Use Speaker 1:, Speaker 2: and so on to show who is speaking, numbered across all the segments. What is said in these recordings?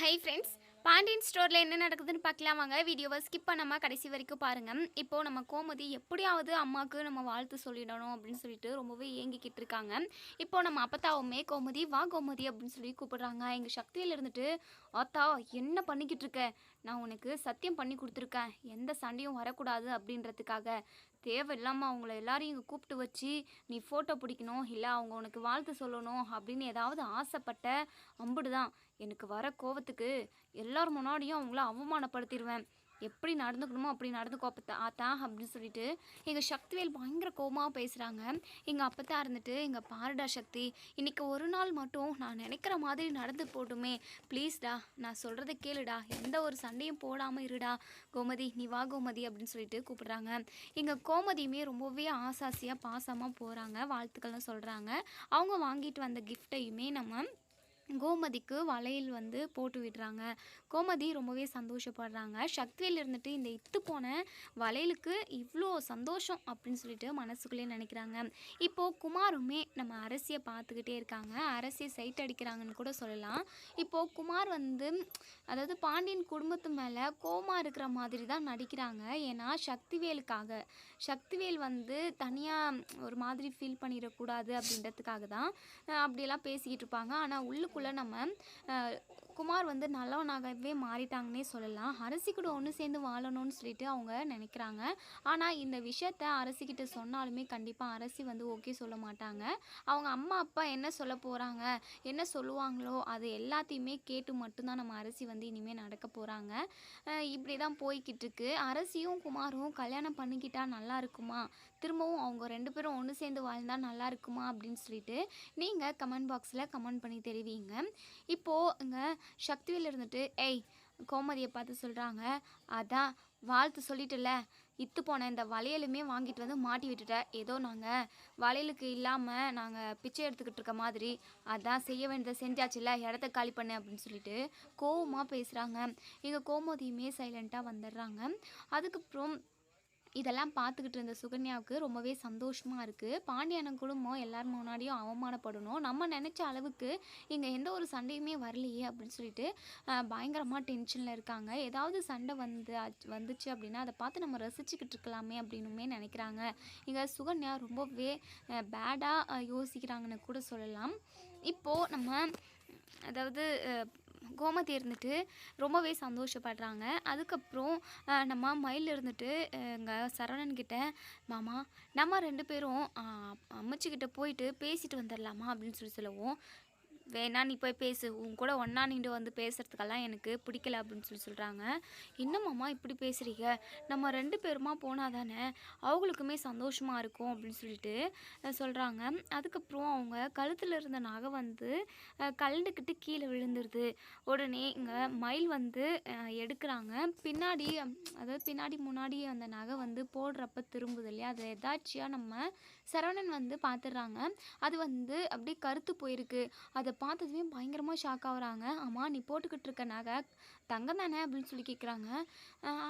Speaker 1: Hi friends Pandian ஸ்டோரில் என்ன நடக்குதுன்னு பார்க்கலாம். வாங்க வீடியோவை ஸ்கிப் பண்ணாமல் கடைசி வரைக்கும் பாருங்கள் இப்போது நம்ம கோமதி எப்படியாவது அம்மாவுக்கு நம்ம வாழ்த்து சொல்லிடணும் அப்படின்னு சொல்லிட்டு ரொம்பவே ஏங்கிக்கிட்டு இருக்காங்க. இப்போ நம்ம அப்பத்தாவுமே கோமதி வா கோமதி அப்படின்னு சொல்லி கூப்பிடுறாங்க. எங்கள் சக்தியில் இருந்துட்டு ஆத்தா என்ன பண்ணிக்கிட்டு இருக்க? நான் உனக்கு சத்தியம் பண்ணி கொடுத்துருக்கேன். எந்த சண்டையும் வரக்கூடாது அப்படின்றதுக்காக தேவையில்லாமல் அவங்கள எல்லாரையும் இங்கே கூப்பிட்டு வச்சு நீ ஃபோட்டோ பிடிக்கணும் இல்லை அவங்க உனக்கு வாழ்த்து சொல்லணும் அப்படின்னு ஏதாவது ஆசைப்பட்ட அம்புடு தான் எனக்கு வர கோவத்துக்கு எல்லார் முன்னாடியும் அவங்கள அவமானப்படுத்திடுவேன் எப்படி நடந்துக்கணுமோ அப்படி நடந்துக்கோ அப்போ ஆத்தா அப்படின்னு சொல்லிட்டு எங்கள் சக்திவேல் பயங்கர கோபமாக பேசுகிறாங்க எங்கள் அப்பத்தா இருந்துட்டு எங்கள் பாருடா சக்தி இன்றைக்கி ஒரு நாள் மட்டும் நான் நினைக்கிற மாதிரி நடந்து போட்டுமே. ப்ளீஸ்டா நான் சொல்கிறத கேளுடா. எந்த ஒரு சண்டையும் போடாமல் இருடா. கோமதி நீ வா கோமதி அப்படின்னு சொல்லிட்டு கூப்பிடுறாங்க. எங்கள் கோமதியுமே ரொம்பவே ஆசாசியாக பாசமாக போகிறாங்க வாழ்த்துக்கள்லாம் சொல்கிறாங்க அவங்க வாங்கிட்டு வந்த கிஃப்டையுமே நம்ம கோமதிக்கு வளையல் வந்து போட்டு விடுறாங்க. கோமதி ரொம்பவே சந்தோஷப்படுறாங்க. சக்திவேல் இருந்துட்டு இந்த இத்து போன வளையலுக்கு இவ்வளோ சந்தோஷம் அப்படின்னு சொல்லிட்டு மனசுக்குள்ளே நினைக்கிறாங்க. இப்போது குமாருமே நம்ம அரசியை பார்த்துக்கிட்டே இருக்காங்க. அரசியை சைட் அடிக்கிறாங்கன்னு கூட சொல்லலாம். இப்போது குமார் வந்து அதாவது பாண்டியன் குடும்பத்து மேலே கோமா இருக்கிற மாதிரி தான் நடிக்கிறாங்க. ஏன்னா சக்திவேலுக்காக சக்திவேல் வந்து தனியாக ஒரு மாதிரி ஃபீல் பண்ணிடக்கூடாது அப்படின்றதுக்காக தான் அப்படியெல்லாம் பேசிக்கிட்டு இருப்பாங்க. ஆனால் உள்ளுக்குள்ளே நம்ம குமார் வந்து நல்லவனாகவே மாறிட்டாங்கன்னே சொல்லலாம். அரசி கூட ஒன்று சேர்ந்து வாழணும்னு சொல்லிட்டு அவங்க நினைக்கிறாங்க. ஆனால் இந்த விஷயத்த அரசிக்கிட்ட சொன்னாலுமே கண்டிப்பாக அரசி வந்து ஓகே சொல்ல மாட்டாங்க. அவங்க அம்மா அப்பா என்ன சொல்ல போகிறாங்க என்ன சொல்லுவாங்களோ அது எல்லாத்தையுமே கேட்டு மட்டும்தான் நம்ம அரசி வந்து இனிமேல் நடக்க போகிறாங்க இப்படி தான் போய்கிட்டு இருக்கு. அரசியும் குமாரும் கல்யாணம் பண்ணிக்கிட்டால் நல்லா இருக்குமா? திரும்பவும் அவங்க ரெண்டு பேரும் ஒன்று சேர்ந்து வாழ்ந்தால் நல்லா இருக்குமா அப்படின்னு சொல்லிட்டு நீங்கள் கமெண்ட் பாக்ஸில் கமெண்ட் பண்ணி தெரிவிங்க. இப்போது இங்கே சக்திவேல் இருந்துட்டு ஏய் கோமதியை பார்த்து சொல்கிறாங்க அதான் வாழ்த்து சொல்லிட்டுல இத்து போன இந்த வளையலுமே வாங்கிட்டு வந்து மாட்டி விட்டுட்ட. ஏதோ நாங்கள் வளையலுக்கு இல்லாமல் நாங்கள் பிச்சை எடுத்துக்கிட்டு இருக்க மாதிரி. அதான் செய்ய வேண்டியதை செஞ்சாச்சுல இடத்த காலி பண்ணு அப்படின்னு சொல்லிட்டு கோவமாக பேசுகிறாங்க எங்கள் கோமதியுமே சைலண்ட்டாக வந்துடுறாங்க. அதுக்கப்புறம் இதெல்லாம் பார்த்துக்கிட்டு இருந்த சுகன்யாவுக்கு ரொம்பவே சந்தோஷமாக இருக்குது பாண்டியன குடும்பம் எல்லார் முன்னாடியும் அவமானப்படணும். நம்ம நினச்ச அளவுக்கு இங்கே எந்த ஒரு சண்டையுமே வரலையே அப்படின்னு சொல்லிட்டு பயங்கரமாக டென்ஷனில் இருக்காங்க. ஏதாவது சண்டை வந்து வந்துச்சு அப்படின்னா அதை பார்த்து நம்ம ரசிச்சுக்கிட்டு இருக்கலாமே அப்படின்னுமே நினைக்கிறாங்க. இங்கே சுகன்யா ரொம்பவே பேடாக யோசிக்கிறாங்கன்னு கூட சொல்லலாம். இப்போது நம்ம அதாவது கோமதி இருந்துட்டு ரொம்பவே சந்தோஷப்படுறாங்க. அதுக்கப்புறம் நம்ம மயில் இருந்துட்டு எங்கள் சரவணன்கிட்ட மாமா நம்ம ரெண்டு பேரும் அம்மச்சிக்கிட்ட போயிட்டு பேசிட்டு வந்துடலாமா அப்படின்னு சொல்லி சொல்லுவோம். வேணா நீ போய் பேசு. உன் கூட ஒன்றா நின்று வந்து பேசுகிறதுக்கெல்லாம் எனக்கு பிடிக்கல அப்படின்னு சொல்லி சொல்கிறாங்க என்னம்மாம்மா இப்படி பேசுகிறீங்க நம்ம ரெண்டு பேருமா போனால் தானே அவங்களுக்குமே சந்தோஷமாக இருக்கும் அப்படின்னு சொல்லிட்டு சொல்கிறாங்க அதுக்கப்புறம் அவங்க கழுத்தில் இருந்த நகை வந்து கலண்டுக்கிட்டு கீழே விழுந்துருது. உடனே இங்கே மயில் வந்து எடுக்கிறாங்க. பின்னாடி அதாவது பின்னாடி முன்னாடி அந்த நகை வந்து போடுறப்ப திரும்புது இல்லையா? அதை எதாச்சியாக நம்ம சரவணன் வந்து பார்த்துடுறாங்க அது வந்து அப்படியே கருத்து போயிருக்கு. அதை பார்த்ததுமே பயங்கரமாக ஷாக் ஆகுறாங்க. ஆமாம் நீ போட்டுக்கிட்டு இருக்க நகை தங்கம் தானே அப்படின்னு சொல்லி கேட்குறாங்க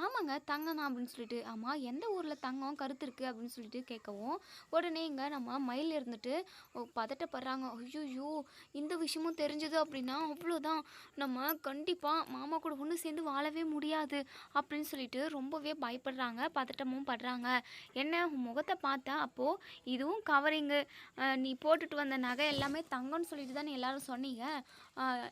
Speaker 1: ஆமாங்க தங்கம் தான் அப்படின்னு சொல்லிட்டு. ஆமாம் எந்த ஊரில் தங்கம் கருத்து இருக்குது அப்படின்னு சொல்லிட்டு கேட்கவும் உடனே இங்கே நம்ம மயில் இருந்துட்டு பதட்டப்படுறாங்க. ஐயோ இந்த விஷயமும் தெரிஞ்சது அப்படின்னா அவ்வளோதான் நம்ம கண்டிப்பாக மாமா கூட ஒன்று சேர்ந்து வாழவே முடியாது அப்படின்னு சொல்லிட்டு ரொம்பவே பயப்படுறாங்க பதட்டமும் படுறாங்க. என்ன உன் முகத்தை பார்த்தா அப்போது இதுவும் கவரிங்கு நீ போட்டுட்டு வந்த நகை எல்லாமே தங்கம்னு சொல்லிட்டு தானே எல்லாரும் சொன்னீங்க.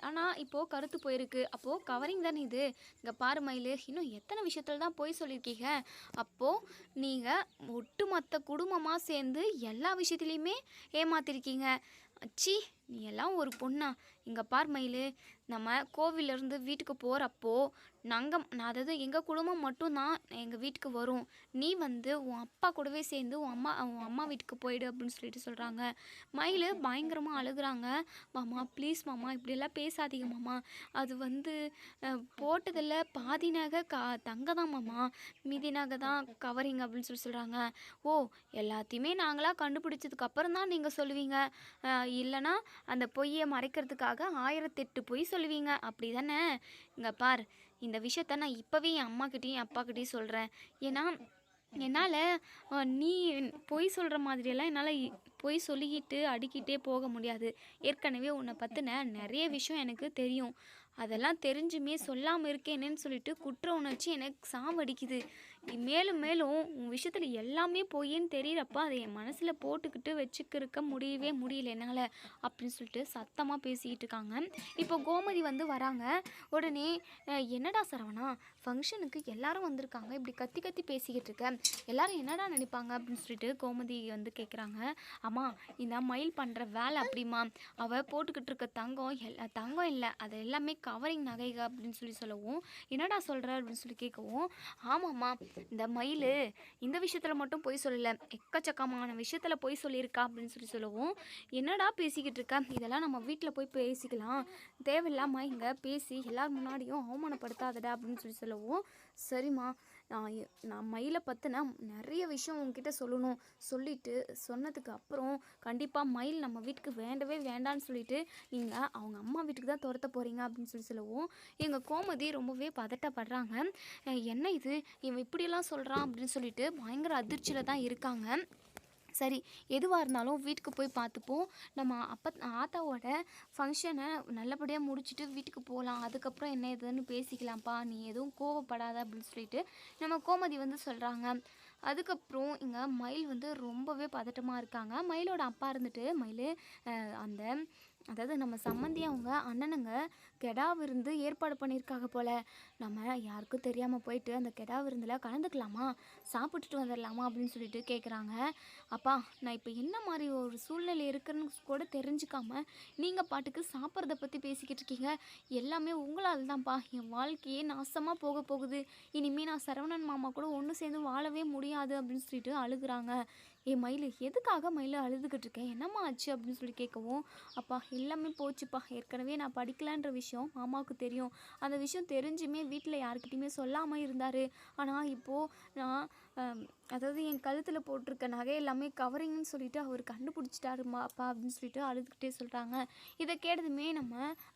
Speaker 1: ஆனால் இப்போது கருத்து போயிருக்கு. அப்போது கவரிங் தானே இது? இங்கே பாரு மயில் இன்னும் எத்தனை விஷயத்தில் தான் போய் சொல்லியிருக்கீங்க? அப்போது நீங்கள் ஒட்டுமொத்த குடும்பமாக சேர்ந்து எல்லா விஷயத்துலையுமே ஏமாத்திருக்கீங்க. ச்சீ நீ எல்லாம் ஒரு பொண்ணா. இங்கே பார் மயில் நம்ம கோவிலேருந்து வீட்டுக்கு போகிறப்போ நாங்கள் நான் அதாவது எங்கள் குடும்பம் மட்டும்தான் எங்கள் வீட்டுக்கு வரும். நீ வந்து உன் அப்பா கூடவே சேர்ந்து உன் அம்மா உன் அம்மா வீட்டுக்கு போயிடு அப்படின்னு சொல்லிட்டு சொல்கிறாங்க மயில் பயங்கரமாக அழுகுறாங்க. மாமா ப்ளீஸ் மாமா இப்படியெல்லாம் பேசாதீங்க மாமா. அது வந்து போட்டதில் பாதி நகை கா தங்க தான் மாமா. மீதி நகை தான் கவரிங் அப்படின்னு சொல்லி சொல்கிறாங்க ஓ எல்லாத்தையுமே நாங்களாக கண்டுபிடிச்சதுக்கு அப்புறம் தான் நீங்கள் சொல்லுவீங்க இல்லைனா இல்லைன்னா அந்த பொய்யை மறைக்கிறதுக்காக ஆயிரத்தெட்டு பொய் சொல்லுவீங்க. அப்படி தானே இங்கே பார் இந்த விஷயத்த நான் இப்போவே என் அம்மாக்கிட்டேயும் அப்பாக்கிட்டேயும் சொல்கிறேன் ஏன்னா என்னால் நீ பொய் சொல்கிற மாதிரியெல்லாம் என்னால் பொய் சொல்லிக்கிட்டு அடிக்கிட்டே போக முடியாது. ஏற்கனவே உன்னை பற்றின நிறைய விஷயம் எனக்கு தெரியும். அதெல்லாம் தெரிஞ்சுமே சொல்லாமல் இருக்கேனேன்னு சொல்லிட்டு குற்ற உணர்ச்சி எனக்கு சாவடிக்குது. மேலும் மேலும் உன் விஷயத்தில் எல்லாமே பொய்ன்னு தெரியறப்ப அதை என் மனசில் போட்டுக்கிட்டு வச்சுக்கிருக்க முடியவே முடியல. என்னால் அப்படின்னு சொல்லிட்டு சத்தமாக பேசிக்கிட்டு இருக்காங்க. இப்போ கோமதி வந்து வராங்க. உடனே "அஹ், என்னடா சரவணா? ஃபங்க்ஷனுக்கு எல்லாரும் வந்திருக்காங்க. இப்படி கத்தி கத்தி பேசிக்கிட்டு இருக்க. எல்லாரும் என்னடா நினைப்பாங்க அப்படின்னு சொல்லிட்டு கோமதி வந்து கேட்குறாங்க அம்மா இந்த மயில் பண்ணுற வேலை அப்படிமா அவள் போட்டுக்கிட்டு இருக்க தங்கம் எல்லா தங்கம் இல்லை அது எல்லாமே கவரிங் நகைக அப்படின்னு சொல்லி சொல்லவும் என்னடா சொல்கிற அப்படின்னு சொல்லி கேட்கவும் ஆமாம்மா இந்த மயில் இந்த விஷயத்தில் மட்டும் போய் சொல்லலை. எக்கச்சக்கமான விஷயத்தில் போய் சொல்லியிருக்கா அப்படின்னு சொல்லி சொல்லவும் என்னடா பேசிக்கிட்டு இருக்க? இதெல்லாம் நம்ம வீட்டில் போய் பேசிக்கலாம். தேவையில்லாமல் இங்கே பேசி எல்லார் முன்னாடியும் அவமானப்படுத்தாதடா அப்படின்னு சொல்லி சொல்லுவோம் சரிம்மா நான் நான் மயிலை பற்றின நிறைய விஷயம் உங்ககிட்ட சொல்லணும். சொல்லிவிட்டு சொன்னதுக்கு அப்புறம் கண்டிப்பாக மயில் நம்ம வீட்டுக்கு வேண்டவே வேண்டான்னு சொல்லிட்டு நீங்கள் அவங்க அம்மா வீட்டுக்கு தான் துரத்த போகிறீங்க அப்படின்னு சொல்லி சொல்லவும் எங்கள் கோமதி ரொம்பவே பதட்டப்படுறாங்க. என்ன இது? இவன் இப்படியெல்லாம் சொல்கிறான் அப்படின்னு சொல்லிட்டு பயங்கர அதிர்ச்சியில் தான் இருக்காங்க. சரி எதுவாக இருந்தாலும் வீட்டுக்கு போய் பார்த்துப்போம். நம்ம அப்பா ஆத்தாவோட ஃபங்க்ஷனை நல்லபடியாக முடிச்சுட்டு வீட்டுக்கு போகலாம் அதுக்கப்புறம் என்ன ஏதுன்னு பேசிக்கலாம்ப்பா. நீ எதுவும் கோவப்படாத அப்படின்னு சொல்லிட்டு நம்ம கோமதி வந்து சொல்கிறாங்க அதுக்கப்புறம் இங்கே மயில் வந்து ரொம்பவே பதட்டமாக இருக்காங்க. மயிலோட அப்பா இருந்துட்டு மயில் அந்த அதாவது நம்ம சம்மந்தி அவங்க அண்ணனுங்க கெடா விருந்து ஏற்பாடு பண்ணியிருக்காங்க போல். நம்ம யாருக்கும் தெரியாமல் போயிட்டு அந்த கெடா விருந்தில் கலந்துக்கலாமா? சாப்பிட்டுட்டு வந்துடலாமா அப்படின்னு சொல்லிட்டு கேட்குறாங்க அப்பா நான் இப்போ என்ன மாதிரி ஒரு சூழ்நிலை இருக்குன்னு கூட தெரிஞ்சுக்காம நீங்கள் பாட்டுக்கு சாப்பிட்றத பற்றி பேசிக்கிட்டு இருக்கீங்க. எல்லாமே உங்களால் தான்ப்பா என் வாழ்க்கையே நாசமாக போக போகுது. இனிமேல் நான் சரவணன் மாமா கூட ஒன்று சேர்ந்து வாழவே முடியாது அப்படின்னு சொல்லிட்டு அழுகுறாங்க. ஏ மயில் எதுக்காக மயில் அழுதுகிட்டு இருக்கேன் என்னம்மா ஆச்சு அப்படின்னு சொல்லி கேட்கவும் அப்பா எல்லாமே போச்சுப்பா. ஏற்கனவே நான் படிக்கலான்ற விஷயம் மாமாவுக்கு தெரியும். அந்த விஷயம் தெரிஞ்சுமே வீட்டில் யாருக்கிட்டையுமே சொல்லாமல் இருந்தார். ஆனால் இப்போது நான் அதாவது என் கழுத்தில் போட்டிருக்க நகை எல்லாமே கவரிங்னு சொல்லிட்டு அவர் கண்டுபிடிச்சிட்டாருமா அப்பா அப்படின்னு சொல்லிட்டு அழுதுகிட்டே சொல்கிறாங்க இதை கேட்டதுமே நம்ம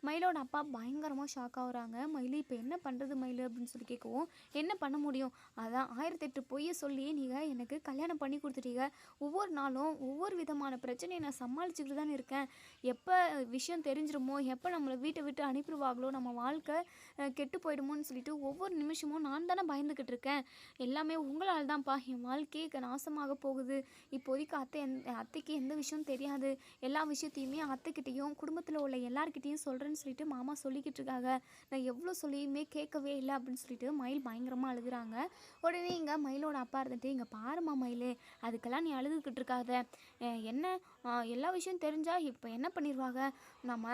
Speaker 1: மயிலோட அப்பா பயங்கரமாக ஷாக் ஆகுறாங்க. மயில் இப்போ என்ன பண்ணுறது மயில்? அப்படின்னு சொல்லி கேட்கவும் என்ன பண்ண முடியும்? அதான் ஆயிரத்தெட்டு பொய்யை சொல்லி நீங்கள் எனக்கு கல்யாணம் பண்ணி கொடுத்துட்டீங்க. ஒவ்வொரு நாளும் ஒவ்வொரு விதமான பிரச்சனையை நான் சமாளிச்சுக்கிட்டு தான் இருக்கேன். எப்போ விஷயம் தெரிஞ்சிருமோ எப்போ நம்மளை வீட்டை விட்டு அனுப்பிடுவாங்களோ நம்ம வாழ்க்கை கெட்டு போயிடுமோன்னு சொல்லிட்டு ஒவ்வொரு நிமிஷமும் நான் தானே பயந்துக்கிட்டு இருக்கேன். எல்லாமே உங்களால் தான்ப்பா. என் வாழ்க்கையே க- நாசமாக போகுது. இப்போதைக்கு அத்தை எந்த அத்தைக்கு எந்த விஷயம் தெரியாது. எல்லா விஷயத்தையுமே அத்தைக்கிட்டேயும் குடும்பத்தில் உள்ள எல்லாருக்கிட்டேயும் சொல்கிறேன்னு சொல்லிட்டு மாமா சொல்லிக்கிட்டு இருக்காங்க. நான் எவ்வளோ சொல்லியுமே கேட்கவே இல்லை அப்படின்னு சொல்லிட்டு மயில் பயங்கரமாக அழுகுறாங்க. உடனே இங்கே மயிலோட அப்பா இருந்துட்டு இங்கே பாருமா மயில் அதுக்கெல்லாம் நீ அழுதுகிட்டு இருக்காத. என்ன? எல்லா விஷயம் தெரிஞ்சால் இப்போ என்ன பண்ணிடுவாங்க நம்ம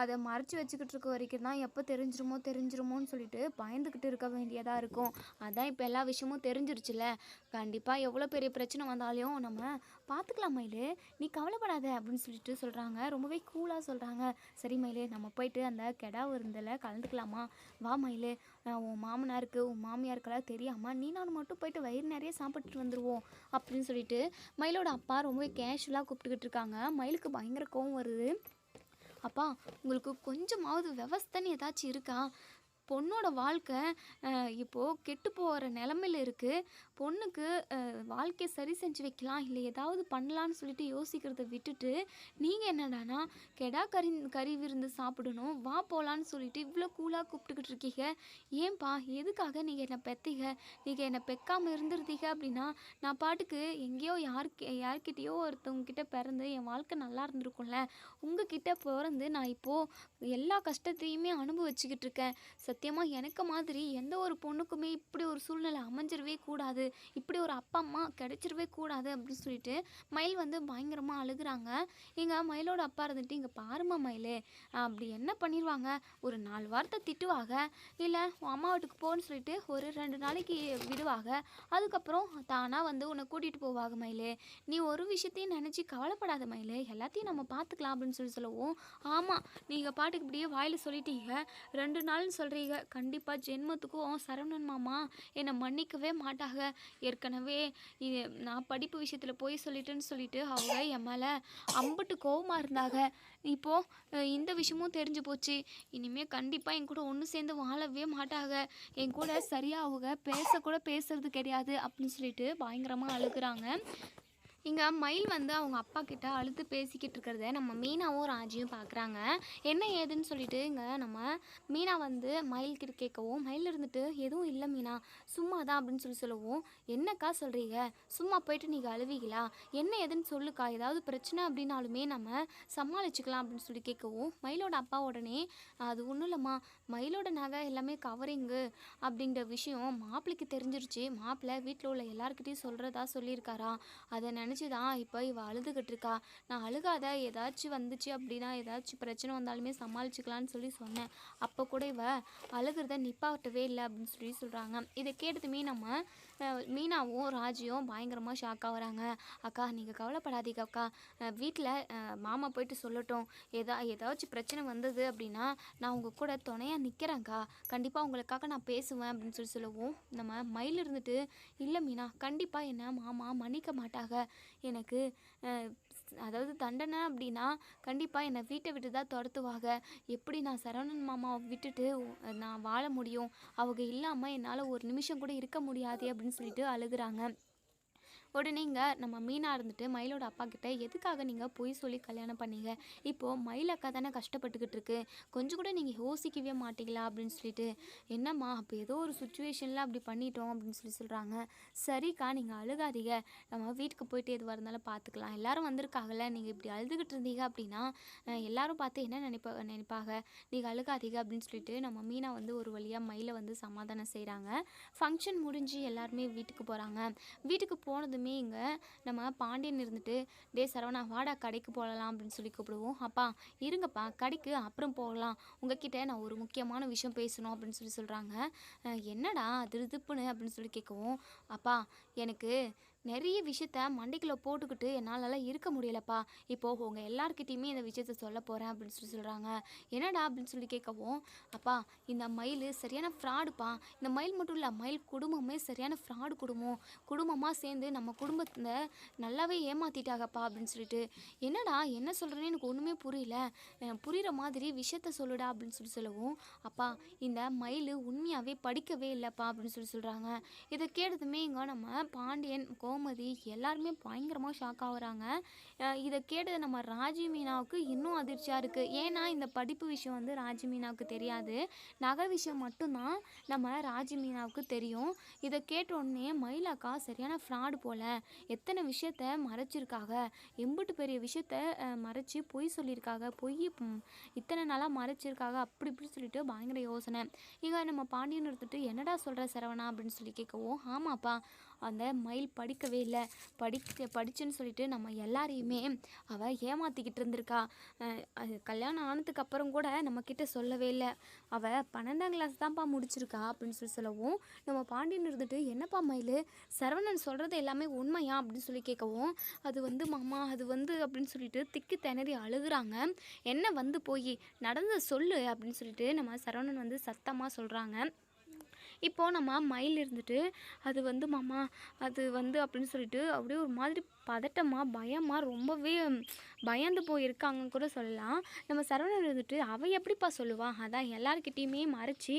Speaker 1: அதை மறைச்சி வச்சுக்கிட்டு இருக்க வரைக்கும் தான் எப்போ தெரிஞ்சிருமோ தெரிஞ்சிருமோன்னு சொல்லிட்டு பயந்துக்கிட்டு இருக்க வேண்டியதாக இருக்கும். அதான் இப்போ எல்லா விஷயமும் தெரிஞ்சிருச்சுல. கண்டிப்பாக எவ்வளோ பெரிய பிரச்சனை வந்தாலும் நம்ம பார்த்துக்கலாம் மயிலு. நீ கவலைப்படாத அப்படின்னு சொல்லிட்டு சொல்கிறாங்க ரொம்பவே கூலாக சொல்கிறாங்க சரி மயிலு நம்ம போயிட்டு அந்த கெடா விருந்தில் கலந்துக்கலாமா? வா மயிலு. உன் மாமனாருக்கு உன் மாமியாருக்கெல்லாம் தெரியாமல் நீ நான் மட்டும் போயிட்டு வயிறு நிறைய சாப்பிட்டுட்டு வந்துடுவோம் அப்படின்னு சொல்லிட்டு மயிலோட அப்பா ரொம்பவே கேஷுவலாக கூப்பிட்டுக்கிட்டு இருக்காங்க. மயிலுக்கு பயங்கர கோவம் வருது. அப்பா உங்களுக்கு கொஞ்சமாவது விவஸ்தன்னு ஏதாச்சும் இருக்கா? பொண்ணோட வாழ்க்கை இப்போது கெட்டு போகிற நிலமையில இருக்குது பொண்ணுக்கு வாழ்க்கையை சரி செஞ்சு வைக்கலாம் இல்லை ஏதாவது பண்ணலான்னு சொல்லிட்டு யோசிக்கிறத விட்டுட்டு நீங்கள் என்னடானா கெடா கறி கறி விருந்து சாப்பிடணும் வா போகலான்னு சொல்லிட்டு இவ்வளோ கூலாக கூப்பிட்டுக்கிட்டு இருக்கீங்க. ஏன்பா எதுக்காக நீங்கள் என்னை பெத்தீங்க? நீங்கள் என்னை பெக்காமல் இருந்துருந்தீங்க அப்படின்னா நான் பாட்டுக்கு எங்கேயோ யாருக்கு யார்கிட்டயோ ஒருத்தவங்க கிட்ட பிறந்து என் வாழ்க்கை நல்லா இருந்திருக்கும்ல. உங்ககிட்ட பிறந்து நான் இப்போது எல்லா கஷ்டத்தையுமே அனுபவிச்சுக்கிட்டு இருக்கேன். சத்தியமாக எனக்கு மாதிரி எந்த ஒரு பொண்ணுக்குமே இப்படி ஒரு சூழ்நிலை அமைஞ்சிடவே கூடாது. இப்படி ஒரு அப்பா அம்மா கிடச்சிடவே கூடாது அப்படின்னு சொல்லிட்டு மயில் வந்து பயங்கரமாக அழுகுறாங்க. எங்கள் மயிலோட அப்பா இருந்துட்டு இங்கே பாருமா மயில் அப்படி என்ன பண்ணிடுவாங்க ஒரு நாலு வாரத்தை திட்டுவாங்க இல்லை உன் அம்மா வீட்டுக்கு போன்னு சொல்லிட்டு ஒரு ரெண்டு நாளைக்கு விடுவாங்க அதுக்கப்புறம் தானாக வந்து உன்னை கூட்டிகிட்டு போவாங்க மயிலே. நீ ஒரு விஷயத்தையும் நினச்சி கவலைப்படாத மயிலே எல்லாத்தையும் நம்ம பார்த்துக்கலாம் அப்படின்னு சொல்லி சொல்லவும் ஆமாம் நீங்கள் பாட்டுக்கு இப்படியே வாயில் சொல்லிட்டீங்க. ரெண்டு நாள்னு சொல்கிறீங்க கண்டிப்பாக ஜென்மத்துக்கும் சரவணன் மாமா என்னை மன்னிக்கவே மாட்டாங்க ஏற்கனவே இது நான் படிப்பு விஷயத்தில் போய் சொல்லிட்டேன்னு சொல்லிட்டு அவங்க என் மேலே அம்பிட்டு கோவமாக இருந்தாங்க. இப்போது இந்த விஷயமும் தெரிஞ்சு போச்சு. இனிமேல் கண்டிப்பாக என் கூட ஒன்று சேர்ந்து வாழவே மாட்டாங்க. என் கூட சரியாக அவங்க பேசக்கூட பேசுறது கிடையாது அப்படின்னு சொல்லிட்டு பயங்கரமாக அழுகுறாங்க. இங்கே மயில் வந்து அவங்க அப்பா கிட்ட அழுத்து பேசிக்கிட்டு இருக்கிறத நம்ம மீனாவும் ராஜியும் பார்க்குறாங்க என்ன ஏதுன்னு சொல்லிட்டு இங்கே நம்ம மீனா வந்து மயில் கிட்ட கேட்கவும் மயில் இருந்துட்டு எதுவும் இல்லை மீனா. சும்மா தான் அப்படின்னு சொல்லி சொல்லவும் என்னக்கா சொல்கிறீங்க சும்மா போயிட்டு நீங்கள் அழுவீங்களா? என்ன ஏதுன்னு சொல்லுக்கா? ஏதாவது பிரச்சனை அப்படின்னாலுமே நம்ம சமாளிச்சுக்கலாம் அப்படின்னு சொல்லி கேட்கவும் மயிலோட அப்பா உடனே அது ஒன்றும் இல்லைம்மா. மயிலோட நகை எல்லாமே கவரிங்கு அப்படிங்கிற விஷயம் மாப்பிள்ளைக்கு தெரிஞ்சிருச்சு. மாப்பிள்ளை வீட்டில் உள்ள எல்லாருக்கிட்டையும் சொல்கிறதா சொல்லியிருக்காரா? அதை நினச்சி தான் இப்போ இவள் அழுதுகிட்டு இருக்கா. நான் அழுகாத ஏதாச்சும் வந்துச்சு அப்படின்னா ஏதாச்சும் பிரச்சனை வந்தாலுமே சமாளிச்சுக்கலான்னு சொல்லி சொன்னேன். அப்போ கூட இவ அழுகிறத நிப்பாட்டவே இல்லை அப்படின்னு சொல்லி சொல்கிறாங்க இதை கேட்டதுமே நம்ம மீனாவும் ராஜியும் பயங்கரமாக ஷாக் வராங்க. அக்கா நீங்கள் கவலைப்படாதீங்க அக்கா. வீட்டில் மாமா போயிட்டு சொல்லட்டும். ஏதா ஏதாச்சும் பிரச்சனை வந்தது அப்படின்னா நான் உங்கள் கூட துணையாக நிற்கிறேன்க்கா கண்டிப்பாக உங்களுக்காக நான் பேசுவேன் அப்படின்னு சொல்லி சொல்லவும். நம்ம மயில் இருந்துட்டு இல்லை மீனா கண்டிப்பாக என்ன மாமா மன்னிக்க மாட்டாங்க. எனக்கு அதாவது தண்டனை அப்படின்னா கண்டிப்பாக என்னை வீட்டை விட்டு தான் துரத்துவாங்க. எப்படி நான் சரவணன் மாமாவை விட்டுட்டு நான் வாழ முடியும்? அவங்க இல்லாமல் என்னால் ஒரு நிமிஷம் கூட இருக்க முடியாது அப்படின்னு சொல்லிட்டு அழுகுறாங்க. உடனே இங்கே நம்ம மீனாக இருந்துட்டு மயிலோட அப்பா கிட்ட எதுக்காக நீங்கள் பொய் சொல்லி கல்யாணம் பண்ணீங்க? இப்போது மயில் அக்கா தானே கஷ்டப்பட்டுக்கிட்டு இருக்கு. கொஞ்சம் கூட நீங்கள் யோசிக்கவே மாட்டீங்களா? அப்படின்னு சொல்லிட்டு என்னம்மா அப்போ ஏதோ ஒரு சுச்சுவேஷனில் அப்படி பண்ணிட்டோம் அப்படின்னு சொல்லி சொல்கிறாங்க சரிக்கா நீங்கள் அழுகாதீங்க. நம்ம வீட்டுக்கு போயிட்டு எதுவாக இருந்தாலும் பார்த்துக்கலாம் எல்லாரும் வந்திருக்காங்கல்ல. நீங்கள் இப்படி அழுதுகிட்டு இருந்தீங்க அப்படின்னா எல்லாரும் பார்த்து என்ன நினைப்பா நினைப்பாங்க? நீங்கள் அழுகாதீங்க அப்படின்னு சொல்லிட்டு நம்ம மீனா வந்து ஒரு வழியாக மயிலை வந்து சமாதானம் செய்கிறாங்க ஃபங்க்ஷன் முடிஞ்சு எல்லாருமே வீட்டுக்கு போகிறாங்க வீட்டுக்கு போனதுமே இங்கே நம்ம பாண்டியன் இருந்துட்டு டே சரவணா வாடா கடைக்கு போகலாம் அப்படின்னு சொல்லி கூப்பிடுவோம். அப்பா இருங்கப்பா கடைக்கு அப்புறம் போகலாம். உங்ககிட்ட நான் ஒரு முக்கியமான விஷயம் பேசணும் அப்படின்னு சொல்லி சொல்கிறாங்க என்னடா திருதுப்புன்னு அப்படின்னு சொல்லி கேட்கவும் அப்பா எனக்கு நிறைய விஷயத்த மண்டைக்குள்ளே போட்டுக்கிட்டு என்னாலலாம் இருக்க முடியலப்பா. இப்போது உங்கள் எல்லாருக்கிட்டேயுமே இந்த விஷயத்த சொல்ல போகிறேன் அப்படின்னு சொல்லி சொல்கிறாங்க என்னடா அப்படின்னு சொல்லி கேட்கவும் அப்பா இந்த மயில் சரியான ஃப்ராடுப்பா இந்த மயில் மட்டும் இல்லை மயில் குடும்பமே சரியான ஃப்ராடு குடும்பம். குடும்பமாக சேர்ந்து நம்ம குடும்பத்தை நல்லாவே ஏமாற்றிட்டாங்கப்பா அப்படின்னு சொல்லிட்டு. என்னடா என்ன சொல்கிறேன்னு எனக்கு ஒன்றுமே புரியல. புரிகிற மாதிரி விஷயத்த சொல்லுடா அப்படின்னு சொல்லி சொல்லவும் அப்பா இந்த மயில் உண்மையாகவே படிக்கவே இல்லைப்பா அப்படின்னு சொல்லி சொல்கிறாங்க இதை கேட்டதுமே இங்கே நம்ம பாண்டியன் கோமதி எல்லாருமே பயங்கரமாக ஷாக் ஆகுறாங்க இதை கேட்டது நம்ம ராஜி மீனாவுக்கு இன்னும் அதிர்ச்சியாக இருக்குது ஏன்னா இந்த படிப்பு விஷயம் வந்து ராஜி மீனாவுக்கு தெரியாது. நகை விஷயம் மட்டும்தான் நம்ம ராஜி மீனாவுக்கு தெரியும். இதை கேட்ட உடனே மயிலாக்கா சரியான ஃப்ராடு போல. எத்தனை விஷயத்த மறைச்சிருக்காங்க எம்பிட்டு பெரிய விஷயத்த மறைச்சி மறைச்சு பொய் சொல்லியிருக்காங்க பொய் இத்தனை நாளாக மறைச்சிருக்காங்க அப்படி இப்படி சொல்லிட்டு பயங்கர யோசனை. இங்கே நம்ம பாண்டியன் எடுத்துட்டு என்னடா சொல்கிற சரவணா? அப்படின்னு சொல்லி கேட்கவும் ஆமாப்பா. அந்த மயில் படிக்கவே இல்லை. படிக்க படிச்சுன்னு சொல்லிட்டு நம்ம எல்லாரையுமே அவள் ஏமாற்றிக்கிட்டு இருந்திருக்கா. அது கல்யாணம் ஆனதுக்கு அப்புறம் கூட நம்மக்கிட்ட சொல்லவே இல்லை. அவள் பன்னெண்டாம் கிளாஸ் தான்ப்பா முடிச்சிருக்கா அப்படின்னு சொல்லி சொல்லவும் நம்ம பாண்டியன் இருந்துட்டு என்னப்பா மயில்? சரவணன் சொல்கிறது எல்லாமே உண்மையா? அப்படின்னு சொல்லி கேட்கவும் அது வந்து மாமா அது வந்து அப்படின்னு சொல்லிட்டு திக்கி திணறி அழுகுறாங்க. என்ன வந்து போய்? நடந்த சொல்லு அப்படின்னு சொல்லிட்டு நம்ம சரவணன் வந்து சத்தமாக சொல்கிறாங்க இப்போது நம்ம மயில் இருந்துட்டு அது வந்து மாமா அது வந்து அப்படின்னு சொல்லிட்டு அப்படியே ஒரு மாதிரி பதட்டமாக பயமாக ரொம்பவே பயந்து போயிருக்காங்கன்னு கூட சொல்லலாம். நம்ம சரவணன் இருந்துட்டு அவள் எப்படிப்பா சொல்லுவா? அதான் எல்லாருக்கிட்டேயுமே மறைச்சி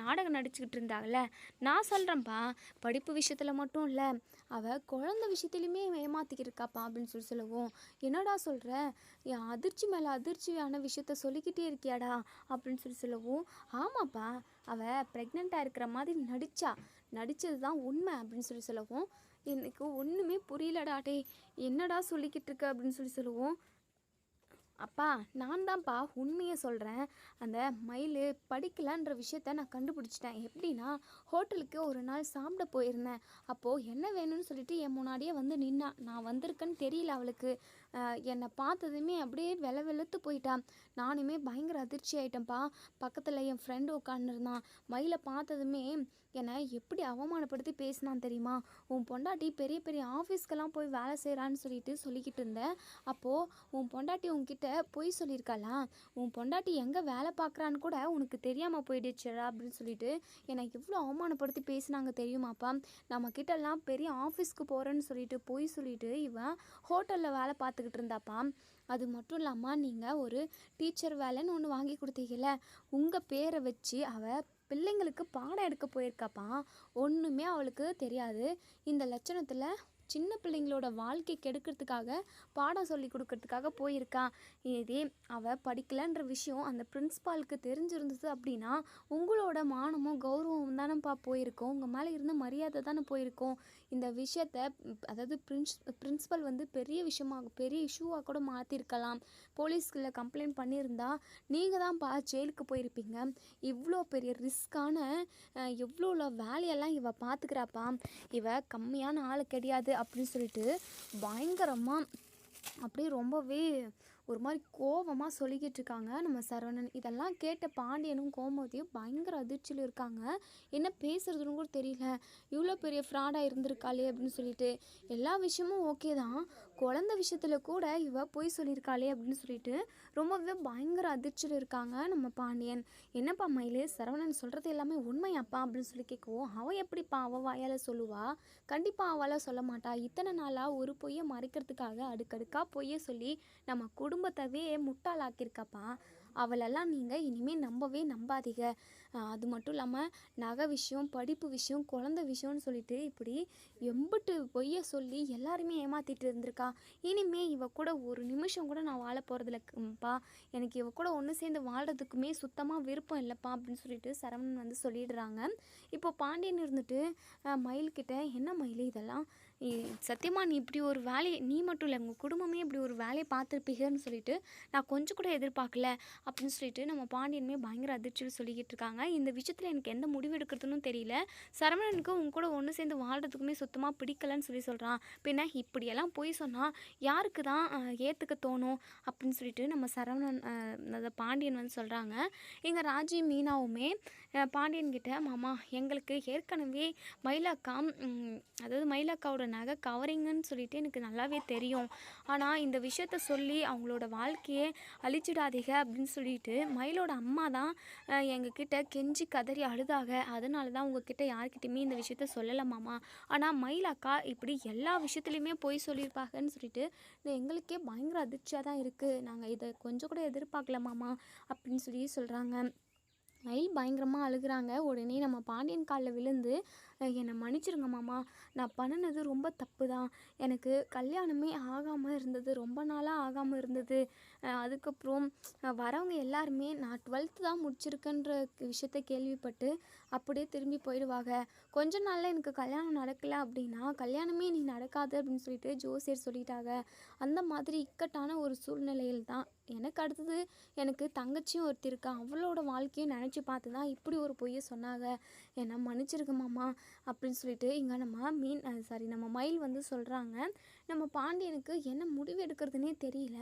Speaker 1: நாடகம் நடிச்சுக்கிட்டு இருந்தாங்கல்ல நான் சொல்கிறேன்ப்பா படிப்பு விஷயத்தில் மட்டும் இல்லை அவள் குழந்த விஷயத்துலையுமே ஏமாற்றிக்கிட்டு இருக்காப்பா அப்படின்னு சொல்லி சொல்லுவோம். என்னடா சொல்கிற என் அதிர்ச்சி மேலே அதிர்ச்சியான விஷயத்த சொல்லிக்கிட்டே இருக்கியாடா அப்படின்னு சொல்லி சொல்லவும். ஆமாப்பா அவள் ப்ரெக்னெண்ட்டாக இருக்கிற மாதிரி நடித்தா நடித்தது தான் உண்மை அப்படின்னு சொல்லி சொல்லவும். எனக்கு ஒன்றுமே புரியலடா டே என்னடா சொல்லிக்கிட்டு இருக்க அப்படின்னு சொல்லி சொல்லுவோம். அப்பா நான் தான்ப்பா உண்மையை சொல்கிறேன் அந்த மயில் படிக்கலான்ற விஷயத்த நான் கண்டுபிடிச்சிட்டேன். எப்படின்னா ஹோட்டலுக்கு ஒரு நாள் சாப்பிட போயிருந்தேன். அப்போது என்ன வேணும்னு சொல்லிட்டு என் முன்னாடியே வந்து நின்னா. நான் வந்திருக்கேன்னு தெரியல அவளுக்கு. என்னை பார்த்ததுமே அப்படியே வெல வெளுத்து போயிட்டான். நானுமே பயங்கர அதிர்ச்சி ஆயிட்டேன்ப்பா. பக்கத்தில் என் ஃப்ரெண்டு உட்காந்துருந்தான் மயிலை பார்த்ததுமே என்னை எப்படி அவமானப்படுத்தி பேசினான் தெரியுமா? உன் பொண்டாட்டி பெரிய பெரிய ஆஃபீஸ்க்கெல்லாம் போய் வேலை செய்கிறான்னு சொல்லிட்டு சொல்லிக்கிட்டு இருந்தேன். அப்போது உன் பொண்டாட்டி உன்கிட்ட பொய் சொல்லியிருக்காளா? உன் பொண்டாட்டி எங்கே வேலை பார்க்குறான்னு கூட உனக்கு தெரியாமல் போயிடுச்சுடா அப்படின்னு சொல்லிட்டு என்னை எவ்வளோ அவமானப்படுத்தி பேசினாங்க தெரியுமாப்பா? நம்ம கிட்டலாம் பெரிய ஆஃபீஸ்க்கு போகிறேன்னு சொல்லிட்டு பொய் சொல்லிட்டு இவன் ஹோட்டலில் வேலை பார்த்துக்கிட்டு இருந்தாப்பா. அது மட்டும் இல்லாமல் நீங்கள் ஒரு டீச்சர் வேலைன்னு ஒன்று வாங்கி கொடுத்தீங்கல்ல? உங்கள் பேரை வச்சு அவள் பிள்ளைங்களுக்கு பாடம் எடுக்க போயிருக்காப்பா? ஒன்றுமே அவளுக்கு தெரியாது. இந்த லட்சணத்தில் சின்ன பிள்ளைங்களோட வாழ்க்கை கெடுக்கிறதுக்காக பாடம் சொல்லி கொடுக்கறதுக்காக போயிருக்கா இதே அவள் படிக்கலன்ற விஷயம் அந்த பிரின்ஸ்பாலுக்கு தெரிஞ்சிருந்தது அப்படின்னா உங்களோட மானமும் கௌரவமும் தானேப்பா போயிருக்கோம். உங்கள் மேலே இருந்த மரியாதை தானே போயிருக்கோம். இந்த விஷயத்த அதாவது பிரின்ஸ் பிரின்ஸ்பல் வந்து பெரிய விஷயமாக பெரிய இஷ்யூவாக கூட மாற்றிருக்கலாம் போலீஸ்கில் கம்ப்ளைண்ட் பண்ணியிருந்தா நீங்கள் தான்ப்பா ஜெயிலுக்கு போயிருப்பீங்க. இவ்வளோ பெரிய ரிஸ்க்கான எவ்வளோ வேலையெல்லாம் இவ பார்த்துக்கிறாப்பா இவ கம்மியான ஆள் கிடையாது அப்படின்னு சொல்லிட்டு பயங்கரமாக அப்படியே ரொம்பவே ஒரு மாதிரி கோவமாக சொல்லிக்கிட்டு இருக்காங்க. நம்ம சரவணன் இதெல்லாம் கேட்ட பாண்டியனும் கோமதியும் பயங்கர அதிர்ச்சியில் இருக்காங்க. என்ன பேசுறதுன்னு கூட தெரியல. இவ்வளோ பெரிய ஃப்ராடாக இருந்திருக்காளே அப்படின்னு சொல்லிட்டு எல்லா விஷயமும் ஓகே தான். குழந்த விஷயத்தில் கூட இவ பொய் சொல்லியிருக்காளே அப்படின்னு சொல்லிட்டு ரொம்பவே பயங்கர அதிர்ச்சியில் இருக்காங்க நம்ம பாண்டியன். என்னப்பா மயிலு சரவணன் சொல்கிறது எல்லாமே உண்மையாப்பா அப்படின்னு சொல்லி கேட்கவும் அவள் எப்படிப்பா அவள் வாயால் சொல்லுவா? கண்டிப்பாக அவளால் சொல்ல மாட்டா. இத்தனை நாளாக ஒரு பொய்யை மறைக்கிறதுக்காக அடுக்கடுக்காக பொய்யை சொல்லி நம்ம குடும்பத்தவே முட்டாளாக்கியிருக்காப்பா. அவளெல்லாம் நீங்கள் இனிமேல் நம்பவே நம்பாதீங்க. அது மட்டும் இல்லாமல் நகை விஷயம் படிப்பு விஷயம் குழந்த விஷயம்னு சொல்லிட்டு இப்படி எம்பிட்டு பொய்ய சொல்லி எல்லாருமே ஏமாத்திட்டு இருந்திருக்கா. இனிமே இவ கூட ஒரு நிமிஷம் கூட நான் வாழ போகிறதில்லப்பா எனக்கு இவ கூட ஒன்று சேர்ந்து வாழ்கிறதுக்குமே சுத்தமாக விருப்பம் இல்லைப்பா அப்படின்னு சொல்லிட்டு சரவணன் வந்து சொல்லிடுறாங்க. இப்போ பாண்டியன் இருந்துட்டு மயில்கிட்ட என்ன மயில் இதெல்லாம்? இ- சத்தியமா நீ இப்படி ஒரு வேலையை நீ மட்டும் இல்லை உங்கள் குடும்பமே இப்படி ஒரு வேலையை பார்த்துருப்பீங்கன்னு சொல்லிட்டு நான் கொஞ்சம் கூட எதிர்பார்க்கல அப்படின்னு சொல்லிட்டு நம்ம பாண்டியனுமே பயங்கர அதிர்ச்சியில் சொல்லிக்கிட்டு இருக்காங்க. இந்த விஷயத்தில் எனக்கு எந்த முடிவு எடுக்கிறதுன்னு தெரியல. சரவணனுக்கு உங்க கூட ஒன்று சேர்ந்து வாழ்கிறதுக்குமே சுத்தமாக பிடிக்கலன்னு சொல்லி சொல்கிறான் பின்ன இப்படியெல்லாம் போய் சொன்னால் யாருக்கு தான் ஏற்றுக்க தோணும் அப்படின்னு சொல்லிட்டு நம்ம சரவணன் அந்த பாண்டியன் வந்து சொல்கிறாங்க எங்கள் ராஜி மீனாவுமே பாண்டியன்கிட்ட பாண்டியன் மாமா எங்களுக்கு ஏற்கனவே மயிலாக்கா அதாவது மயிலாக்காவோட நகை கவரிங்குன்னு சொல்லிட்டு எனக்கு நல்லாவே தெரியும். ஆனால் இந்த விஷயத்த சொல்லி அவங்களோட வாழ்க்கையே அழிச்சிடாதீங்க அப்படின்னு சொல்லிட்டு மயிலோட அம்மா தான் அஹ், எங்ககிட்ட கெஞ்சி கதறி அழுதாக அதனால தான் உங்ககிட்ட யார்கிட்டயுமே இந்த விஷயத்த சொல்லலை மாமா. ஆனால் மயிலாக்கா இப்படி எல்லா விஷயத்துலையுமே போய் சொல்லியிருப்பாங்கன்னு சொல்லிட்டு இது எங்களுக்கே பயங்கர அதிர்ச்சியாக தான் இருக்குது நாங்கள் இதை கொஞ்சம் கூட எதிர்பார்க்கல மாமா அப்படின்னு சொல்லி சொல்கிறாங்க மயில் பயங்கரமாக அழுகுறாங்க. உடனே நம்ம பாண்டியன் காலில் விழுந்து என்னை மன்னிச்சிருங்க மாமா. நான் பண்ணினது ரொம்ப தப்பு தான் எனக்கு கல்யாணமே ஆகாமல் இருந்தது. ரொம்ப நாளாக ஆகாமல் இருந்தது. அதுக்கப்புறம் வரவங்க எல்லாருமே நான் டுவெல்த்து தான் முடிச்சிருக்கேன்ற விஷயத்த கேள்விப்பட்டு அப்படியே திரும்பி போயிடுவாங்க. கொஞ்ச நாளில் எனக்கு கல்யாணம் நடக்கலை அப்படின்னா கல்யாணமே நீ நடக்காது அப்படின்னு சொல்லிட்டு ஜோசியர் சொல்லிட்டாங்க. அந்த மாதிரி இக்கட்டான ஒரு சூழ்நிலையில் தான் எனக்கு அடுத்தது எனக்கு தங்கச்சியும் ஒருத்தி இருக்கா. அவளோட வாழ்க்கையை நினச்சி பார்த்து தான் இப்படி ஒரு பொய்யை சொன்னாங்க. என்னை மன்னிச்சிருங்க மாமா அப்படின்னு சொல்லிட்டு இங்கே நம்ம மீன் சாரி நம்ம மயில் வந்து சொல்கிறாங்க நம்ம பாண்டியனுக்கு என்ன முடிவு எடுக்கிறதுனே தெரியல.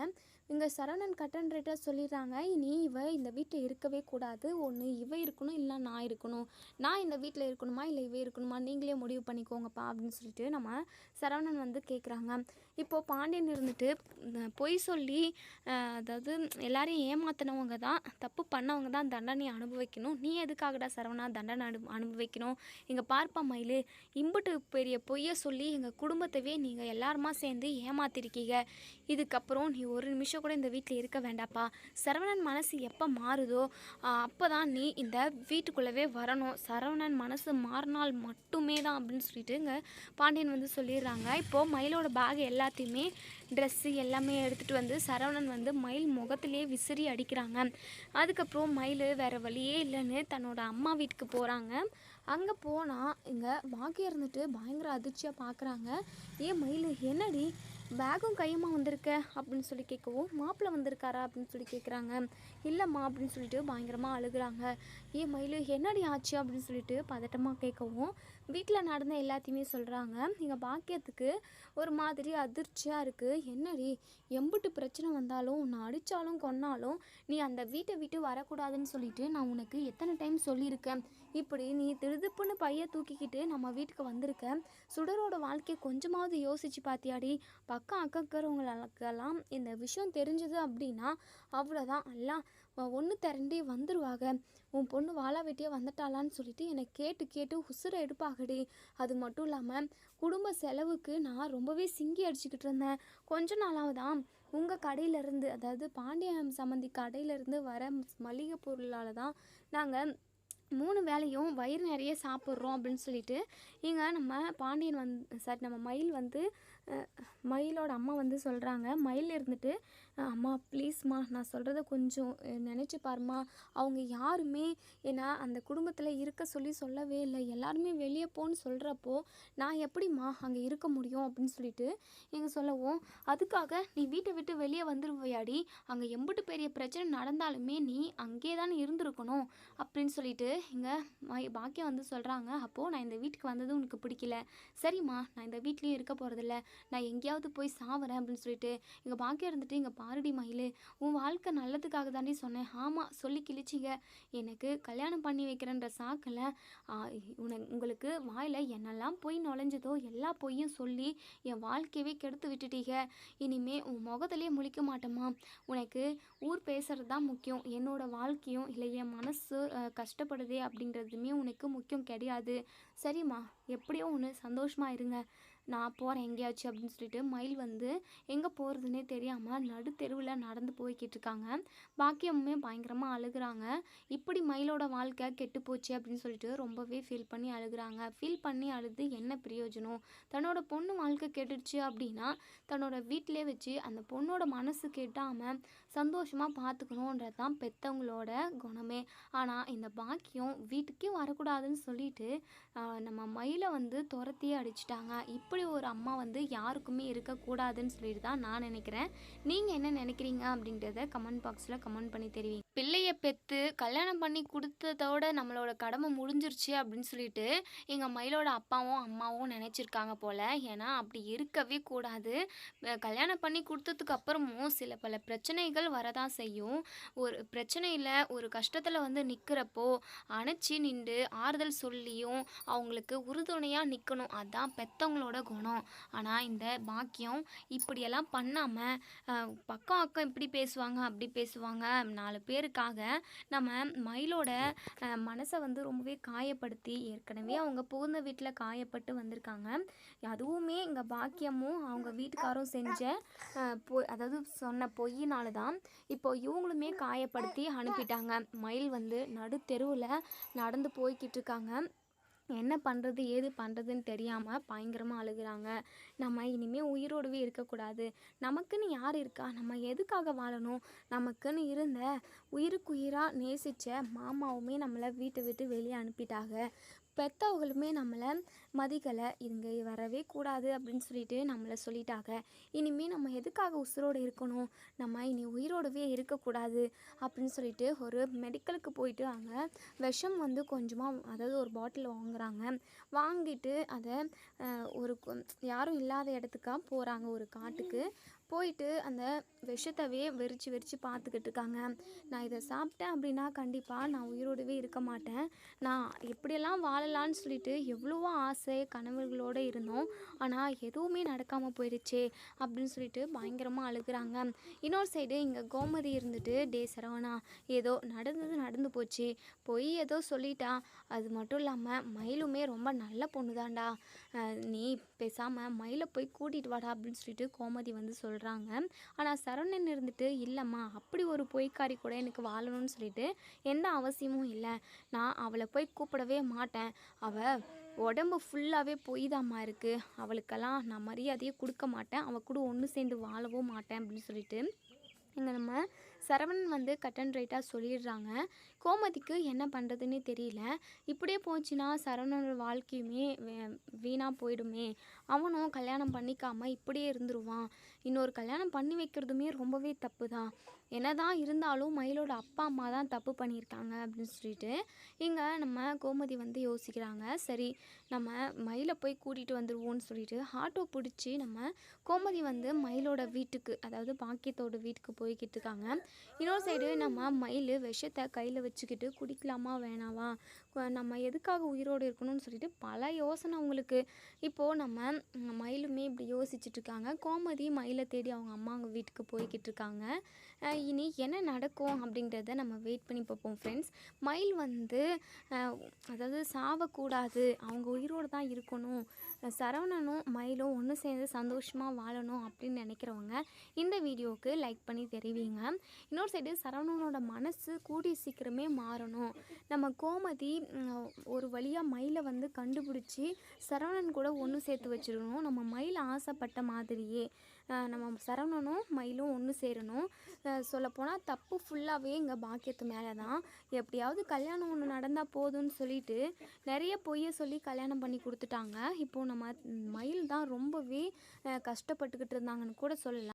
Speaker 1: இங்கே சரவணன் கட்டன் ரேட்டாக சொல்லிடுறாங்க. இனி இவ இந்த வீட்டில் இருக்கவே கூடாது. ஒன்று இவ இருக்கணும் இல்லை நான் இருக்கணும். நான் இந்த வீட்டில் இருக்கணுமா இல்லை இவ இருக்கணுமா? நீங்களே முடிவு பண்ணிக்கோங்கப்பா அப்படின்னு சொல்லிட்டு நம்ம சரவணன் வந்து கேட்குறாங்க இப்போது பாண்டியன் இருந்துட்டு பொய் சொல்லி அதாவது எல்லாரையும் ஏமாத்தினவங்க தான் தப்பு பண்ணவங்க தான் தண்டனை அனுபவிக்கணும். நீ எதுக்காகடா சரவணா தண்டனை அனு அனுபவிக்கணும்? இங்கே பார்ப்பா மயிலு. இம்புட்டு பெரிய பொய்யை சொல்லி எங்கள் குடும்பத்தவே நீங்கள் எல்லாருமா சேர்ந்து ஏமாத்திருக்கீங்க. இதுக்கப்புறம் நீ ஒரு நிமிஷம் கூட இந்த வீட்டில் இருக்க வேண்டாப்பா. சரவணன் மனசு எப்போ மாறுதோ அப்போ தான் நீ இந்த வீட்டுக்குள்ளவே வரணும். சரவணன் மனசு மாறினால் மட்டுமே தான் அப்படின்னு சொல்லிட்டு இங்கே பாண்டியன் வந்து சொல்லிடுறாங்க. இப்போது மயிலோட பேக் எல்லாத்தையுமே ட்ரெஸ்ஸு எல்லாமே எடுத்துகிட்டு வந்து சரவணன் வந்து மயில் முகத்திலே விசிறி அடிக்கிறாங்க. அதுக்கப்புறம் மயில் வேறு வழியே இல்லைன்னு தன்னோட அம்மா வீட்டுக்கு போகிறாங்க அங்கே போனால் இங்கே பாக்கி இருந்துட்டு பயங்கர அதிர்ச்சியாக பார்க்குறாங்க ஏன் மயில் என்னடி? பேகும் கையுமா வந்திருக்க? அப்படின்னு சொல்லி கேட்கவும் மாப்பிள்ளை வந்திருக்காரா? அப்படின்னு சொல்லி கேட்குறாங்க. இல்லைம்மா அப்படின்னு சொல்லிட்டு பயங்கரமாக அழுகுறாங்க. ஏ மயில் என்னடி ஆச்சு? அப்படின்னு சொல்லிட்டு பதட்டமாக கேட்கவும் வீட்டில் நடந்த எல்லாத்தையுமே சொல்கிறாங்க எங்கள் பாக்கியத்துக்கு ஒரு மாதிரி அதிர்ச்சியாக இருக்குது என்னடி எம்புட்டு பிரச்சனை வந்தாலும் உன்னை அடித்தாலும் கொன்னாலும் நீ அந்த வீட்டை விட்டு வரக்கூடாதுன்னு சொல்லிட்டு நான் உனக்கு எத்தனை டைம் சொல்லியிருக்கேன்? இப்படி நீ திருதுப்புன்னு பைய தூக்கிக்கிட்டு நம்ம வீட்டுக்கு வந்திருக்க. சுடரோட வாழ்க்கையை கொஞ்சமாவது யோசிச்சு பார்த்தியாடி பக்கம் அக்கக்கிறவங்களுக்கெல்லாம் இந்த விஷயம் தெரிஞ்சது அப்படின்னா அவ்வளோதான் எல்லாம் ஒன்று திரண்டி வந்துடுவாங்க உன் பொண்ணு வாழா வெட்டியே வந்துட்டாளான்னு சொல்லிட்டு என்னை கேட்டு கேட்டு உசுரை எடுப்பாகடி. அது மட்டும் இல்லாமல் குடும்ப செலவுக்கு நான் ரொம்பவே சிங்கி அடிச்சுக்கிட்டு இருந்தேன். கொஞ்ச நாளாக தான் உங்கள் கடையிலேருந்து அதாவது பாண்டியன் சம்மந்தி கடையிலேருந்து வர மளிகை பொருளால் தான் நாங்கள் மூணு வேலையும் வயிறு நிறைய சாப்பிட்றோம் அப்படின்னு சொல்லிட்டு இங்கே நம்ம பாண்டியன் வந்து சாரி நம்ம மயில் வந்து மயிலோட அம்மா வந்து சொல்கிறாங்க மயில் இருந்துட்டு அம்மா ப்ளீஸ்மா நான் சொல்கிறத கொஞ்சம் நினச்சி பாரும்மா. அவங்க யாருமே ஏன்னா அந்த குடும்பத்தில் இருக்க சொல்லி சொல்லவே இல்லை. எல்லாருமே வெளியே போன்னு சொல்கிறப்போ நான் எப்படிம்மா அங்கே இருக்க முடியும்? அப்படின்னு சொல்லிட்டு நீங்கள் சொல்லவும் அதுக்காக நீ வீட்டை விட்டு வெளியே வந்துருவையாடி. அங்கே எம்பிட்டு பெரிய பிரச்சனை நடந்தாலுமே நீ அங்கே தான் இருந்திருக்கணும். அப்படின்னு சொல்லிட்டு இங்கே மை பாக்கியம் வந்து சொல்கிறாங்க அப்போது நான் இந்த வீட்டுக்கு வந்தது உனக்கு பிடிக்கல. சரிம்மா நான் இந்த வீட்லேயும் இருக்க போகிறதில்ல நான் எங்கேயா எங்கேயாவது போய் சாவறேன் அப்படின்னு சொல்லிட்டு இங்கே பாக்கியம் இருந்துட்டு இங்கே பாருடி மயிலு உன் வாழ்க்கை நல்லதுக்காக தாண்டி சொன்னேன். ஆமாம் சொல்லி கிழிச்சிங்க எனக்கு கல்யாணம் பண்ணி வைக்கிறேன்ற சாக்கில் உனக்கு உங்களுக்கு வாயில் என்னெல்லாம் பொய் நுழைஞ்சதோ எல்லா பொய்யும் சொல்லி என் வாழ்க்கையவே கெடுத்து விட்டுட்டீங்க இனிமே உன் முகத்துலேயே முழிக்க மாட்டோமா உனக்கு ஊர் பேசுறது தான் முக்கியம். என்னோட வாழ்க்கையும் இல்லை என் மனசு கஷ்டப்படுதே அப்படின்றதுமே உனக்கு முக்கியம் கிடையாது. சரிம்மா எப்படியோ ஒன்று சந்தோஷமாக இருங்க. நான் போகிறேன் எங்கேயாச்சும் அப்படின்னு சொல்லிட்டு மயில் வந்து எங்கே போகிறதுனே தெரியாமல் நடு தெருவில் நடந்து போய்கிட்டு இருக்காங்க. பாக்கியமுமே பயங்கரமாக அழுகுறாங்க. இப்படி மயிலோட வாழ்க்கை கெட்டு போச்சு அப்படின்னு சொல்லிட்டு ரொம்பவே ஃபீல் பண்ணி அழுகுறாங்க. ஃபீல் பண்ணி அழுது என்ன பிரயோஜனம்? தன்னோட பொண்ணு வாழ்க்கை கெட்டுடுச்சு அப்படின்னா தன்னோட வீட்டிலே வச்சு அந்த பொண்ணோட மனசு கெட்டாமல் சந்தோஷமாக பார்த்துக்கணுன்றது தான் பெற்றவங்களோட குணமே. ஆனால் இந்த பாக்கியம் வீட்டுக்கே வரக்கூடாதுன்னு சொல்லிட்டு நம்ம மயிலை வந்து துரத்தியே அடிச்சிட்டாங்க. இப்படி ஒரு அம்மா வந்து யாருக்குமே இருக்கக்கூடாதுன்னு சொல்லிட்டு தான் நான் நினைக்கிறேன். நீங்கள் என்ன நினைக்கிறீங்க அப்படின்றத கமெண்ட் பாக்ஸில் கமெண்ட் பண்ணி தெரிவிங்க. பிள்ளையை பெற்று கல்யாணம் பண்ணி கொடுத்ததோட நம்மளோட கடமை முடிஞ்சிருச்சு அப்படின்னு சொல்லிட்டு எங்கள் மயிலோட அப்பாவும் அம்மாவும் நினச்சிருக்காங்க போல். ஏன்னா அப்படி இருக்கவே கூடாது. கல்யாணம் பண்ணி கொடுத்ததுக்கு அப்புறமும் சில பல பிரச்சனைகள் வரதான் செய்யும். ஒரு பிரச்சனையில் ஒரு கஷ்டத்தில் வந்து நிற்கிறப்போ அணைச்சி நின்று ஆறுதல் சொல்லியும் அவங்களுக்கு உறுதுணையாக நிற்கணும் அதுதான் பெத்தவங்களோட குணம். ஆனால் இந்த பாக்கியம் இப்படியெல்லாம் பண்ணாமல் பக்கம் அக்கம் இப்படி பேசுவாங்க அப்படி பேசுவாங்க நாலு பேருக்காக நம்ம மயிலோட மனசை வந்து ரொம்பவே காயப்படுத்தி ஏற்கனவே அவங்க புகுந்த வீட்டில் காயப்பட்டு வந்திருக்காங்க. அதுவுமே இங்கே பாக்கியமும் அவங்க வீட்டுக்காரும் செஞ்ச பொ அதாவது சொன்ன பொய்யினால தான் இப்போ இவங்களுமே காயப்படுத்தி அனுப்பிட்டாங்க. மயில் வந்து நடு தெருவில் நடந்து போய்கிட்டு இருக்காங்க. என்ன பண்ணுறது ஏது பண்ணுறதுன்னு தெரியாமல் பயங்கரமாக அழுகிறாங்க. நம்ம இனிமேல் உயிரோடவே இருக்கக்கூடாது. நமக்குன்னு யார் இருக்கா? நம்ம எதுக்காக வாழணும்? நமக்குன்னு இருந்த உயிருக்குயிராக நேசித்த மாமாவுமே நம்மளை வீட்டை விட்டு வெளியே அனுப்பிட்டாங்க. பெற்றவங்களுமே நம்மளை மதிக்கலை இங்க வரவே கூடாது அப்படின்னு சொல்லிட்டு நம்மளை சொல்லிட்டாங்க. இனிமேல் நம்ம எதுக்காக உசுரோடு இருக்கணும்? நம்ம இனி உயிரோடவே இருக்கக்கூடாது அப்படின்னு சொல்லிட்டு ஒரு மெடிக்கலுக்கு போயிட்டு அங்கே விஷம் வந்து கொஞ்சமாக அதாவது ஒரு பாட்டில் வாங்குறாங்க. வாங்கிட்டு அதை ஒரு யாரும் இல்லாத இடத்துக்கா போகிறாங்க ஒரு காட்டுக்கு. போயிட்டு அந்த விஷத்தவே வெறிச்சு வெறிச்சு பார்த்துக்கிட்டு இருக்காங்க. நான் இதை சாப்பிட்டேன் அப்படின்னா கண்டிப்பாக நான் உயிரோடவே இருக்க மாட்டேன். நான் எப்படியெல்லாம் வாழலாம்னு சொல்லிட்டு எவ்வளவோ ஆசை கனவுகளோடு இருந்தோம். ஆனால் எதுவுமே நடக்காமல் போயிடுச்சே அப்படின்னு சொல்லிட்டு பயங்கரமாக அழுகுறாங்க. இன்னொரு சைடு இங்கே கோமதி இருந்துட்டு டே சரவணா ஏதோ நடந்தது நடந்து போச்சு. பொய் ஏதோ சொல்லிட்டா. அது மட்டும் இல்லாமல் மயிலுமே ரொம்ப நல்ல பொண்ணு தான்டா நீ பேசாமல் மயிலை போய் கூட்டிகிட்டு வாடா அப்படின்னு சொல்லிட்டு கோமதி வந்து சொல்கிறாங்க ஆனால் சரவணன் இருந்துட்டு இல்லைம்மா அப்படி ஒரு பொய்க்காரி கூட எனக்கு வாழணும்னு சொல்லிட்டு எந்த அவசியமும் இல்லை. நான் அவளை போய் கூப்பிடவே மாட்டேன். அவள் உடம்பு ஃபுல்லாகவே பொய் தாம்மா இருக்குது அவளுக்கெல்லாம் நான் மரியாதையே கொடுக்க மாட்டேன். அவள் கூட ஒன்று சேர்ந்து வாழவும் மாட்டேன். அப்படின்னு சொல்லிட்டு இங்கே நம்ம சரவணன் வந்து கட் அண்ட் ரைட்டாக சொல்லிடுறாங்க. கோமதிக்கு என்ன பண்ணுறதுன்னு தெரியல. இப்படியே போச்சுன்னா சரவணனோட வாழ்க்கையுமே வே- போயிடுமே. அவனும் கல்யாணம் பண்ணிக்காம இப்படியே இருந்துருவான். இன்னொரு கல்யாணம் பண்ணி வைக்கிறதுமே ரொம்பவே தப்பு தான் என்னதான் இருந்தாலும் மயிலோட அப்பா அம்மா தான் தப்பு பண்ணியிருக்காங்க அப்படின்னு சொல்லிட்டு இங்கே நம்ம கோமதி வந்து யோசிக்கிறாங்க. சரி நம்ம மயிலை போய் கூட்டிகிட்டு வந்துடுவோம்னு சொல்லிட்டு ஆட்டோ பிடிச்சி நம்ம கோமதி வந்து மயிலோட வீட்டுக்கு அதாவது பாக்கியத்தோட வீட்டுக்கு போய்கிட்டு இருக்காங்க. இன்னொரு சைடு நம்ம மயில் விஷத்தை கையில் வச்சுக்கிட்டு குடிக்கலாமா வேணாவா நம்ம எதுக்காக உயிரோடு இருக்கணும்னு சொல்லிட்டு பல யோசனை அவங்களுக்கு இப்போது நம்ம மயிலுமே இப்படி யோசிச்சுட்டு இருக்காங்க. கோமதி மயிலை தேடி அவங்க அம்மா அவங்க வீட்டுக்கு போய்கிட்டு இருக்காங்க. இனி என்ன நடக்கும் அப்படிங்கிறத நம்ம வெயிட் பண்ணி பார்ப்போம் ஃப்ரெண்ட்ஸ் மயில் வந்து அதாவது சாவக்கூடாது. அவங்க உயிரோடு தான் இருக்கணும். சரவணனும் மயிலும் ஒன்று சேர்ந்து சந்தோஷமாக வாழணும் அப்படின்னு நினைக்கிறவங்க இந்த வீடியோவுக்கு லைக் பண்ணி தெரிவிங்க. இன்னொரு சைடு சரவணனோட மனசு கூடிய சீக்கிரமே மாறணும். நம்ம கோமதி ஒரு வழியாக மயிலை வந்து கண்டுபிடிச்சி சரவணன் கூட ஒன்று சேர்த்து வச்சிடணும். நம்ம மயில் ஆசைப்பட்ட மாதிரியே. நம்ம சரவணனும் மயிலும் ஒன்று சேரணும். சொல்லப்போனால் தப்பு ஃபுல்லாகவே இங்கே பாக்கியத்து மேலே தான் எப்படியாவது கல்யாணம் ஒன்று நடந்தால் போதும்னு சொல்லிட்டு நிறைய பொய்யை சொல்லி கல்யாணம் பண்ணி கொடுத்துட்டாங்க. இப்போது நம்ம மயில் தான் ரொம்பவே கஷ்டப்பட்டுக்கிட்டு இருந்தாங்கன்னு கூட சொல்லலாம்.